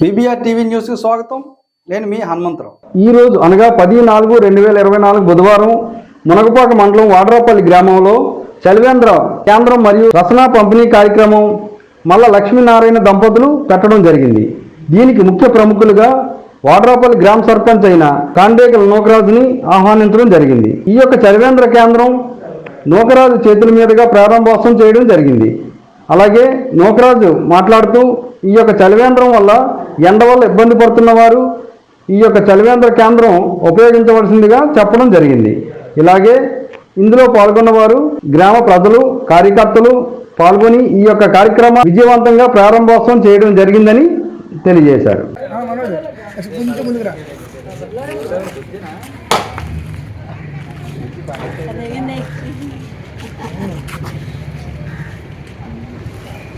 BBR TV న్యూస్కి స్వాగతం. నేను మీ హనుమంతరావు. ఈ రోజు అనగా పది నాలుగు రెండు వేల ఇరవై నాలుగు బుధవారం మునగపాక మండలం వాడ్రాపల్లి గ్రామంలో చలివేంద్ర కేంద్రం మరియు రసనా పంపిణీ కార్యక్రమం మల్ల లక్ష్మీనారాయణ దంపతులు పెట్టడం జరిగింది. దీనికి ముఖ్య ప్రముఖులుగా వాడ్రాపల్లి గ్రామ సర్పంచ్ అయిన కాండేకల నూకరాజుని ఆహ్వానించడం జరిగింది. ఈ యొక్క చలివేంద్ర కేంద్రం నూకరాజు చేతుల మీదుగా ప్రారంభోత్సవం చేయడం జరిగింది. అలాగే నూకరాజు మాట్లాడుతూ ఈ యొక్క చలివేంద్రం వల్ల ఎండ వల్ల ఇబ్బంది పడుతున్న వారు ఈ యొక్క చలివేంద్ర కేంద్రం ఉపయోగించవలసిందిగా చెప్పడం జరిగింది. ఇలాగే ఇందులో పాల్గొన్న వారు గ్రామ ప్రజలు కార్యకర్తలు పాల్గొని ఈ యొక్క కార్యక్రమం విజయవంతంగా ప్రారంభోత్సవం చేయడం జరిగిందని తెలియజేశారు.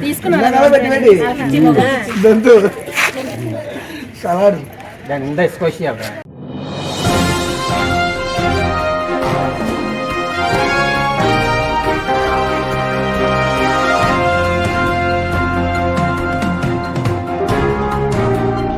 తీసుకున్నాను దాని ఉందా ఇసుకొచ్చి